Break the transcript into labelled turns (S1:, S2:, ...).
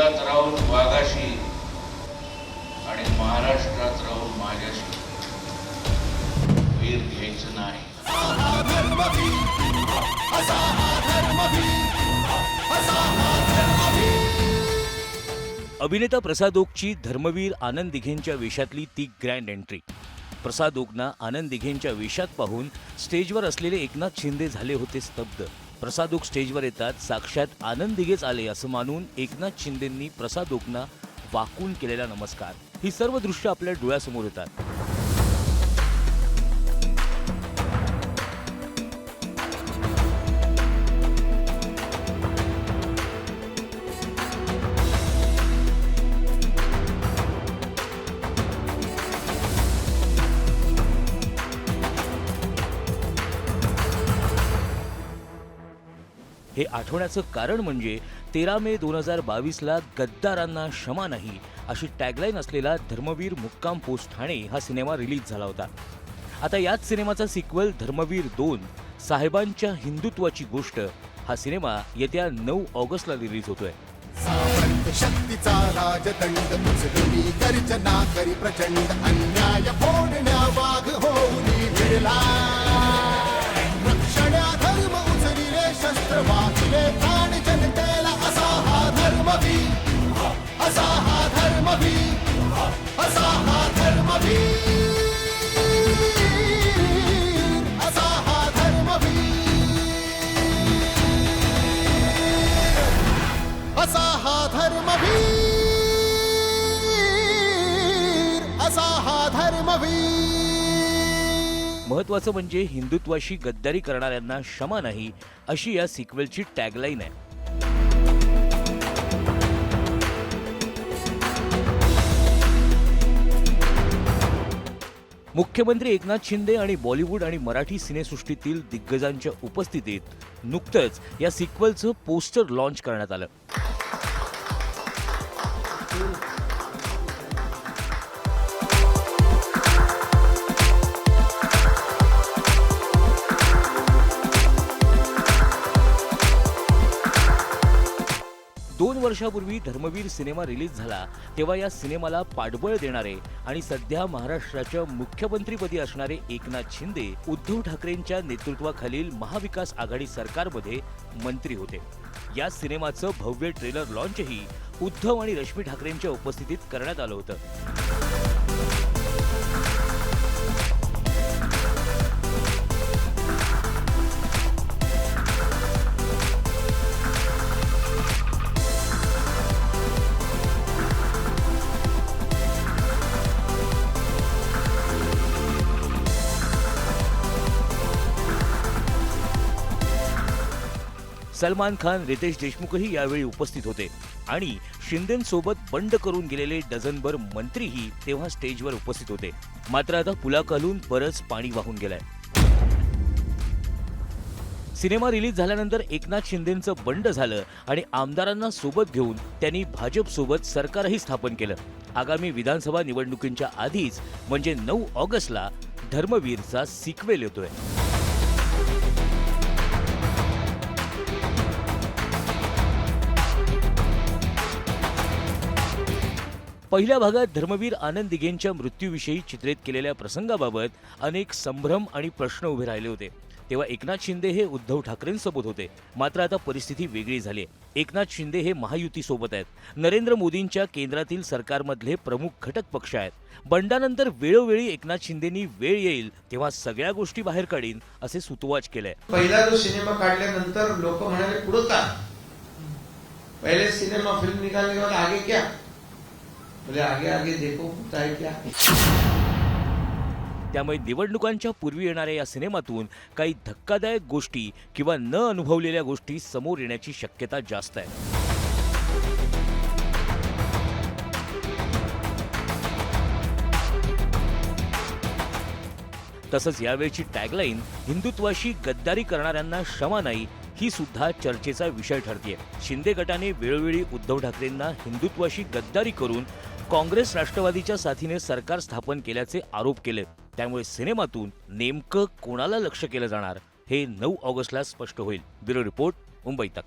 S1: जंगलात राहून वाघाशी आणि महाराष्ट्रात राहून माझ्याशी वीर घ्यायचं नाही.
S2: अभिनेता प्रसाद ओकची धर्मवीर आनंद दिघेंच्या वेशातली ती ग्रँड एंट्री प्रसाद ओकना आनंद दिघेंच्या वेशात पाहून स्टेजवर असलेले एकनाथ शिंदे झाले होते स्तब्ध. प्रसादोक स्टेजवर येतात. साक्षात आनंदिगेच आले असं मानून एकनाथ शिंदेंनी प्रसादोकना वाकून केलेला नमस्कार. ही सर्व दृश्य आपल्या डोळ्यासमोर येतात. हे आठवण्याचं कारण म्हणजे तेरा मे दोन हजार बावीसला गद्दारांना क्षमा नाही अशी टॅगलाईन असलेला धर्मवीर मुक्काम पोस्ट ठाणे हा सिनेमा रिलीज झाला होता. आता याच सिनेमाचा सिक्वल धर्मवीर दोन साहेबांच्या हिंदुत्वाची गोष्ट हा सिनेमा येत्या नऊ ऑगस्टला रिलीज होतोय.
S3: शक्तीचा राजदंड मुसलुनी गर्जना करी प्रचंड अन्याय फोडण्या वाघ होऊनी भिडला धर्मवीर असा हा धर्मवीर
S2: महत्वाचं म्हणजे हिंदुत्वाशी गद्दारी करणाऱ्यांना क्षमा नाही अशी या सिक्वेलची टॅगलाईन आहे. मुख्यमंत्री एकनाथ शिंदे आणि बॉलिवूड आणि मराठी सिनेसृष्टीतील दिग्गजांच्या उपस्थितीत नुकतंच या सिक्वलचं पोस्टर लॉन्च करण्यात आलं. दोन वर्षापूर्वी धर्मवीर सिनेमा रिलीज झाला तेव्हा या सिनेमाला पाठबळ देणारे आणि सध्या महाराष्ट्राच्या मुख्यमंत्रीपदी असणारे एकनाथ शिंदे उद्धव ठाकरेंच्या नेतृत्वाखालील महाविकास आघाडी सरकारमध्ये मंत्री होते. या सिनेमाचं भव्य ट्रेलर लॉन्चही उद्धव आणि रश्मी ठाकरेंच्या उपस्थितीत करण्यात आलं होतं. सलमान खान रितेश देशमुखही यावेळी उपस्थित होते. आणि शिंदेसोबत बंड करून गेलेले डझनभर मंत्रीही तेव्हा स्टेजवर उपस्थित होते. मात्र आता पुलाखालून बरंच पाणी वाहून गेलंय. सिनेमा रिलीज झाल्यानंतर एकनाथ शिंदेचं बंड झालं आणि आमदारांना सोबत घेऊन त्यांनी भाजपसोबत सरकारही स्थापन केलं. आगामी विधानसभा निवडणुकींच्या आधीच म्हणजे नऊ ऑगस्टला धर्मवीरचा सिक्वेल येतोय. पहिल्या भागात धर्मवीर आनंद दिघेंच्या मृत्यूविषयी चित्रित केलेल्या प्रसंगाबाबत अनेक संभ्रम आणि प्रश्न उभे राहिले होते. तेव्हा एकनाथ शिंदे हे उद्धव ठाकरेंसोबत होते. मात्र आता परिस्थिती वेगळी झाली आहे. एकनाथ शिंदे हे महायुतीसोबत आहेत. नरेंद्र मोदींच्या केंद्रातील सरकारमधले प्रमुख घटक पक्ष आहेत. बंडानंतर वेळोवेळी एकनाथ शिंदेनी वेळ येईल तेव्हा सगळ्या गोष्टी बाहेर काढीन असे सुतवाच केलंय.
S4: पहिला जो सिनेमा काढल्यानंतर लोक म्हणाले पुढे का पहिले सिनेमा फिल्म निघाले आगे क्या बोले आगे आगे देखो होता है क्या?
S2: त्यामुळे निवडणुकांच्या पूर्वी येणाऱ्या या सिनेमातून काही धक्कादायक गोष्टी किंवा न अनुभवलेल्या गोष्टी समोर येण्याची शक्यता जास्त आहे. तसंच यावेळची टॅगलाईन हिंदुत्वाशी गद्दारी करणाऱ्यांना क्षमा नाही ही सुद्धा चर्चेचा विषय ठरतेय. शिंदे गटाने वेळोवेळी उद्धव ठाकरेंना हिंदुत्वाशी गद्दारी करून काँग्रेस राष्ट्रवादीच्या साथीने सरकार स्थापन केल्याचे आरोप केले. त्यामुळे सिनेमातून नेमकं कोणाला लक्ष केलं जाणार हे नऊ ऑगस्टला स्पष्ट होईल. ब्युरो रिपोर्ट मुंबई तक.